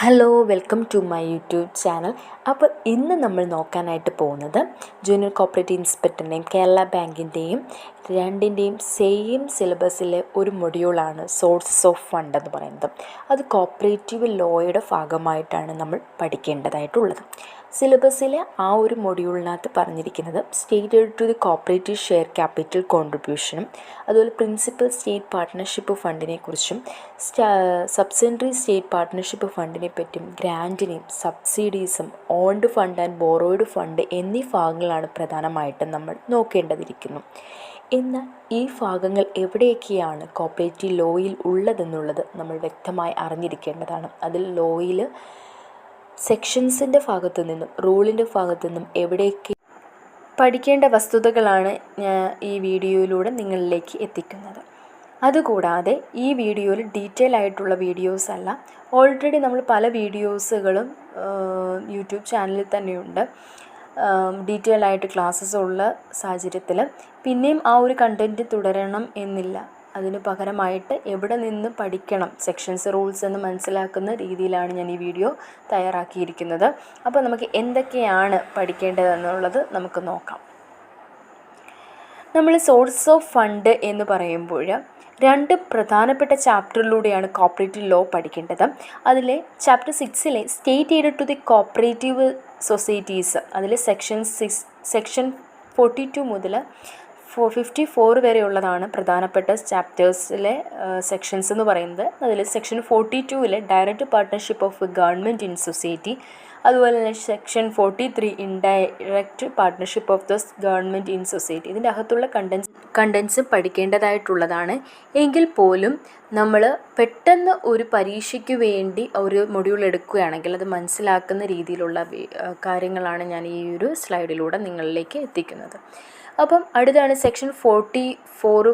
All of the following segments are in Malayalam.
Hello welcome to my YouTube channel അപ്പോൾ ഇന്ന് നമ്മൾ നോക്കാനായിട്ട് പോകുന്നത് ജൂനിയർ കോപ്പറേറ്റീവ് ഇൻസ്പെക്ടറിന്റെയും കേരള ബാങ്കിന്റെയും രണ്ടിന്റെയും സെയിം സിലബസിലെ ഒരു മൊഡ്യൂളാണ് സോഴ്സസ് ഓഫ് ഫണ്ട് എന്ന് പറയുന്നത്. അത് കോപ്പറേറ്റീവ് ലോയുടെ ഭാഗമായിട്ടാണ് നമ്മൾ പഠിക്കേണ്ടതായിട്ടുള്ളത്. സിലബസിലെ ആ ഒരു മൊഡ്യൂളിനകത്ത് പറഞ്ഞിരിക്കുന്നത് state to the cooperative share capital കോൺട്രിബ്യൂഷനും അതുപോലെ പ്രിൻസിപ്പൽ സ്റ്റേറ്റ് പാർട്ട്ണർഷിപ്പ് ഫണ്ടിനെ കുറിച്ചും സബ്സിഡറി സ്റ്റേറ്റ് പാർട്ട്ണർഷിപ്പ് ഫണ്ടിനെ പറ്റിയും ഗ്രാന്റിനെയും സബ്സിഡീസും owned fund and borrowed fund എന്നീ ഭാഗങ്ങളാണ് പ്രധാനമായിട്ടും നമ്മൾ നോക്കേണ്ടതിരിക്കുന്നു. എന്നാൽ ഈ ഭാഗങ്ങൾ എവിടെയൊക്കെയാണ് കോപ്പറേറ്റീവ് ലോയിൽ ഉള്ളതെന്നുള്ളത് നമ്മൾ വ്യക്തമായി അറിഞ്ഞിരിക്കേണ്ടതാണ്. അതിൽ ലോയിൽ സെക്ഷൻസിന്റെ ഭാഗത്തു നിന്നും റൂളിന്റെ ഭാഗത്തു നിന്നും എവിടെയൊക്കെ പഠിക്കേണ്ട വസ്തുതകളാണ് ഞാൻ ഈ വീഡിയോയിലൂടെ നിങ്ങളിലേക്ക് എത്തിക്കുന്നത്. അതുകൂടാതെ ഈ വീഡിയോയിൽ ഡീറ്റെയിൽ ആയിട്ടുള്ള വീഡിയോസ് അല്ല ഓൾറെഡി നമ്മൾ പല വീഡിയോസുകളും യൂട്യൂബ് ചാനലിൽ തന്നെയുണ്ട്. ഡീറ്റെയിൽ ആയിട്ട് ക്ലാസ്സസ് ഉള്ള സാഹചര്യത്തിൽ പിന്നെയും ആ ഒരു കണ്ടന്റ് തുടരണം എന്നില്ല. അതിന് പകരമായിട്ട് എവിടെ നിന്ന് പഠിക്കണം? സെക്ഷൻസ് റൂൾസ് എന്ന് മനസ്സിലാക്കുന്ന രീതിയിലാണ് ഞാൻ ഈ വീഡിയോ തയ്യാറാക്കിയിരിക്കുന്നത്. അപ്പോൾ നമുക്ക് എന്തൊക്കെയാണ് പഠിക്കേണ്ടതെന്നുള്ളത് നമുക്ക് നോക്കാം. നമ്മൾ സോഴ്സ് ഓഫ് ഫണ്ട് എന്ന് പറയുമ്പോൾ രണ്ട് പ്രധാനപ്പെട്ട ചാപ്റ്ററിലൂടെയാണ് കോപ്പറേറ്റീവ് ലോ പഠിക്കേണ്ടത്. അതിലെ chapter സിക്സിലെ state aid to the cooperative societies അതിൽ section six section forty two മുതൽ ഫോ ഫിഫ്റ്റി ഫോർ വരെയുള്ളതാണ് പ്രധാനപ്പെട്ട ചാപ്റ്റേഴ്സിലെ സെക്ഷൻസ് എന്ന് പറയുന്നത്. അതിൽ section forty ടുവിലെ direct partnership of government in society അതുപോലെ തന്നെ section forty three indirect partnership of the government in society ഇതിന്റെ അകത്തുള്ള കണ്ടൻസ് കണ്ടൻസ് പഠിക്കേണ്ടതായിട്ടുള്ളതാണ്. എങ്കിൽ പോലും നമ്മൾ പെട്ടെന്ന് ഒരു പരീക്ഷയ്ക്ക് വേണ്ടി ഒരു മൊഡ്യൂൾ എടുക്കുകയാണെങ്കിൽ അത് മനസ്സിലാക്കുന്ന രീതിയിലുള്ള കാര്യങ്ങളാണ് ഞാൻ ഈ ഒരു സ്ലൈഡിലൂടെ നിങ്ങളിലേക്ക് എത്തിക്കുന്നത്. അപ്പം അടുത്താണ് section forty four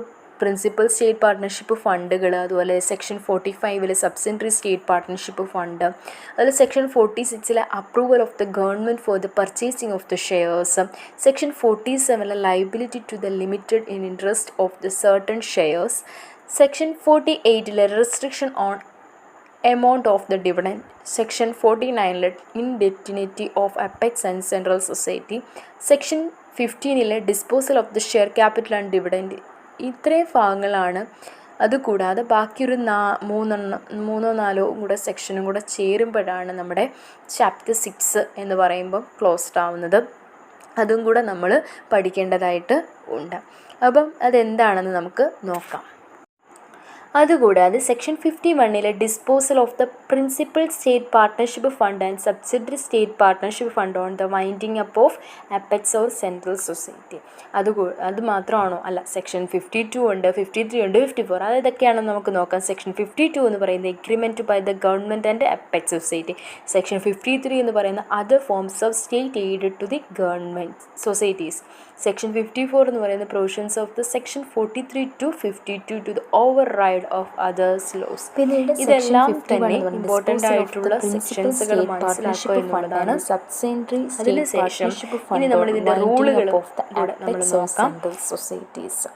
principal state partnership ഫണ്ടുകൾ അതുപോലെ സെക്ഷൻ ഫോർട്ടി ഫൈവിലെ സബ്സിഡറി സ്റ്റേറ്റ് പാർട്ട്ണർഷിപ്പ് ഫണ്ട് അതുപോലെ section forty സിക്സിലെ approval of the government for the purchasing of the shares section forty സെവനിലെ liability to the limited in interest of the certain shares section forty എയ്റ്റിലെ restriction on amount of the dividend section forty നയനിലെ indemnity of apex and central society section ഫിഫ്റ്റീനിലെ disposal of the share capital and dividend ഇത്രയും ഭാഗങ്ങളാണ്. അതുകൂടാതെ ബാക്കിയൊരു നാ മൂന്നെണ്ണം മൂന്നോ നാലോ കൂടെ സെക്ഷനും കൂടെ ചേരുമ്പോഴാണ് നമ്മുടെ ചാപ്റ്റർ സിക്സ് എന്ന് പറയുമ്പം ക്ലോസ്ഡ് ആവുന്നത്. അതും കൂടെ നമ്മൾ പഠിക്കേണ്ടതായിട്ട് ഉണ്ട്. അപ്പം അതെന്താണെന്ന് നമുക്ക് നോക്കാം. അതുകൂടാതെ സെക്ഷൻ ഫിഫ്റ്റി വണ്ണിലെ disposal of the principal state partnership fund and subsidiary state partnership fund on the winding up of apex or central society. അത് അത് മാത്രമാണോ? അല്ല സെക്ഷൻ ഫിഫ്റ്റി ടു ഉണ്ട് ഫിഫ്റ്റി ത്രീ ഉണ്ട് ഫിഫ്റ്റി ഫോർ. അത് നമുക്ക് നോക്കാം. സെക്ഷൻ ഫിഫ്റ്റി ടു എന്ന് പറയുന്നത് agreement by the government and apex society section fifty three എന്ന് പറയുന്ന other forms of state aid to the government societies section fifty four എന്ന് പറയുന്ന provisions of the section forty three to fifty two to the override of others laws ഇതെല്ലാം തന്നെ ഇമ്പോർട്ടന്റ് ആയിട്ടുള്ള സെക്ഷൻസുകൾ മനസ്സിലാക്കുക എന്നുള്ളതാണ് സബ്സെൻട്രി അതിനുശേഷം ഇനി നമ്മൾ ഇതിന്റെ റൂളുകൾ നമ്മൾ നോക്കാം. സൊസൈറ്റീസ്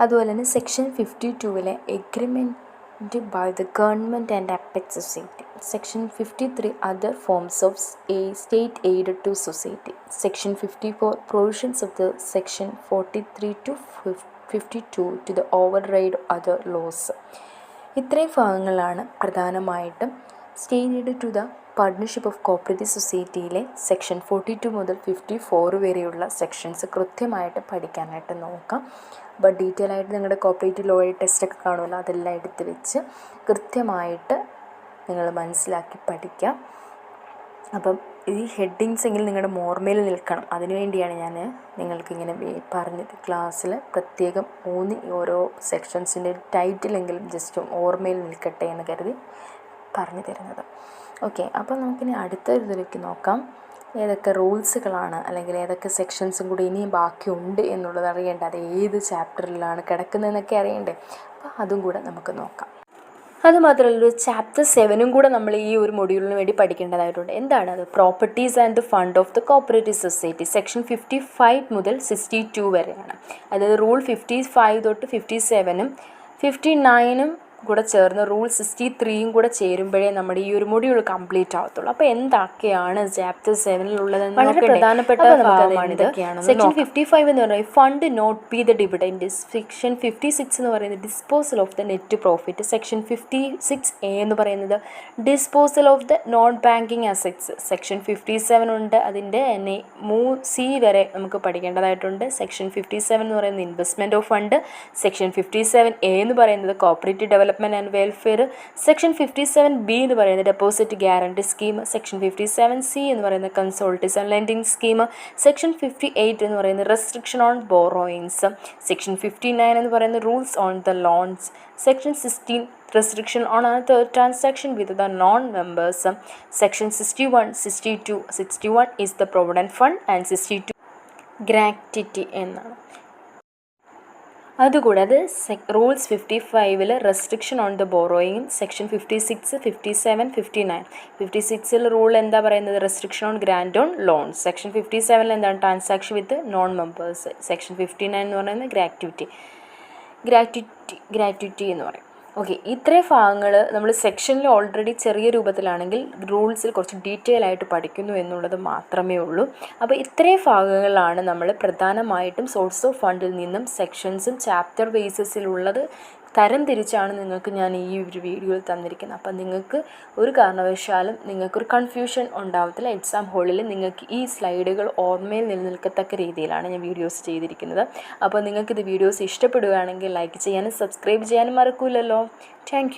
അതുപോലെ തന്നെ section fifty ടൂവിലെ agreement by the government and apex society section fifty three other forms of a state aid to society section fifty four provisions of the section forty three to fifty two to the override other laws ഇത്രയും ഭാഗങ്ങളാണ് പ്രധാനമായിട്ടും stated to the partnership of cooperative സൊസൈറ്റിയിലെ section forty two മുതൽ ഫിഫ്റ്റി ഫോർ വരെയുള്ള സെക്ഷൻസ് കൃത്യമായിട്ട് പഠിക്കാനായിട്ട് നോക്കാം. അപ്പോൾ ഡീറ്റെയിൽ ആയിട്ട് നിങ്ങളുടെ കോപ്പറേറ്റീവ് ലോയുടെ ടെസ്റ്റൊക്കെ കാണുമല്ലോ? അതെല്ലാം എടുത്ത് വെച്ച് കൃത്യമായിട്ട് നിങ്ങൾ മനസ്സിലാക്കി പഠിക്കാം. അപ്പം ഈ ഹെഡിങ്സ് എങ്കിലും നിങ്ങളുടെ മോർമയിൽ നിൽക്കണം. അതിനുവേണ്ടിയാണ് ഞാൻ നിങ്ങൾക്കിങ്ങനെ പറഞ്ഞത്. ക്ലാസ്സിൽ പ്രത്യേകം ഊന്നി ഓരോ സെക്ഷൻസിന്റെ ടൈറ്റിലെങ്കിലും ജസ്റ്റ് ഓർമ്മയിൽ നിൽക്കട്ടെ എന്ന് കരുതി പറഞ്ഞു തരുന്നത്. ഓക്കെ അപ്പോൾ നമുക്കിനി അടുത്ത ഇതിലേക്ക് നോക്കാം. ഏതൊക്കെ റൂൾസുകളാണ് അല്ലെങ്കിൽ ഏതൊക്കെ സെക്ഷൻസും കൂടി ഇനിയും ബാക്കിയുണ്ട് എന്നുള്ളത് അറിയേണ്ട. അത് ഏത് ചാപ്റ്ററിലാണ് കിടക്കുന്നതെന്നൊക്കെ അറിയണ്ടേ. അപ്പോൾ അതും കൂടെ നമുക്ക് നോക്കാം. അതുമാത്രമല്ല ഒരു ചാപ്റ്റർ സെവനും കൂടെ നമ്മൾ ഈ ഒരു മൊഡ്യൂളിന് വേണ്ടി പഠിക്കേണ്ടതായിട്ടുണ്ട്. എന്താണ് അത്? Properties and the fund of the cooperative society section fifty five മുതൽ സിക്സ്റ്റി ടു വരെയാണ്. അതായത് റൂൾ ഫിഫ്റ്റി ഫൈവ് തൊട്ട് ഫിഫ്റ്റി സെവനും ഫിഫ്റ്റി നയനും കൂടെ ചേർന്ന് റൂൾ സിക്സ്റ്റി ത്രീയും കൂടെ ചേരുമ്പോഴേ നമ്മുടെ ഈ ഒരു മൊഡ്യൂൾ കംപ്ലീറ്റ് ആവത്തുള്ളൂ. അപ്പോൾ എന്തൊക്കെയാണ് ചാപ്റ്റർ സെവനിലുള്ളതെന്ന് വളരെ പ്രധാനപ്പെട്ട സെക്ഷൻ ഫിഫ്റ്റി ഫൈവ് എന്ന് പറയുന്നത് fund not be the dividend section fifty six എന്ന് പറയുന്നത് disposal of the net profit section fifty six A എന്ന് പറയുന്നത് disposal of the non banking assets section fifty seven ഉണ്ട്. അതിന്റെ എന്നെ മൂ സി വരെ നമുക്ക് പഠിക്കേണ്ടതായിട്ടുണ്ട്. സെക്ഷൻ ഫിഫ്റ്റി സെവൻ എന്ന് പറയുന്നത് investment of fund section fifty seven A എന്ന് പറയുന്നത് cooperative development and welfare section fifty seven B എന്ന് പറയുന്ന deposit guarantee scheme section fifty seven C എന്ന് പറയുന്ന consortiums and lending scheme section fifty eight എന്ന് പറയുന്ന restriction on borrowings section fifty nine എന്ന് പറയുന്ന rules on the loans section sixteen restriction on non transaction with the non-members. To 61, 62, 61 is the provident fund and 62 gratuity എന്നാണ് അതുകൂടാതെ റൂൾസ് ഫിഫ്റ്റി ഫൈവിൽ restriction on the borrowing section fifty six fifty seven fifty nine fifty സിക്സിൽ റൂൾ എന്താ പറയുന്നത്? Restriction on grant on loan section fifty സെവനിൽ എന്താണ്? Transaction with non members section fifty nine എന്ന് പറയുന്നത് ഗ്രാറ്റുവിറ്റി ഗ്രാറ്റുവിറ്റി ഗ്രാറ്റുവിറ്റി എന്ന് പറയും. ഓക്കെ ഇത്രയും ഭാഗങ്ങൾ നമ്മൾ സെക്ഷനിൽ ഓൾറെഡി ചെറിയ രൂപത്തിലാണെങ്കിൽ റൂൾസിൽ കുറച്ച് ഡീറ്റെയിൽ ആയിട്ട് പഠിക്കുന്നു എന്നുള്ളത് മാത്രമേ ഉള്ളൂ. അപ്പോൾ ഇത്രയും ഭാഗങ്ങളാണ് നമ്മൾ പ്രധാനമായിട്ടും സോഴ്സ് ഓഫ് ഫണ്ടിൽ നിന്നും സെക്ഷൻസും ചാപ്റ്റർ ബേസിസിലുള്ളത് തരം തിരിച്ചാണ് നിങ്ങൾക്ക് ഞാൻ ഈ ഒരു വീഡിയോയിൽ തന്നിരിക്കുന്നത്. അപ്പം നിങ്ങൾക്ക് ഒരു കാരണവശാലും നിങ്ങൾക്കൊരു കൺഫ്യൂഷൻ ഉണ്ടാവത്തില്ല. എക്സാം ഹോളിൽ നിങ്ങൾക്ക് ഈ സ്ലൈഡുകൾ ഓർമ്മയിൽ നിലനിൽക്കത്തക്ക രീതിയിലാണ് ഞാൻ വീഡിയോസ് ചെയ്തിരിക്കുന്നത്. അപ്പോൾ നിങ്ങൾക്കിത് വീഡിയോസ് ഇഷ്ടപ്പെടുകയാണെങ്കിൽ ലൈക്ക് ചെയ്യാനും സബ്സ്ക്രൈബ് ചെയ്യാനും മറക്കൂലല്ലോ. താങ്ക്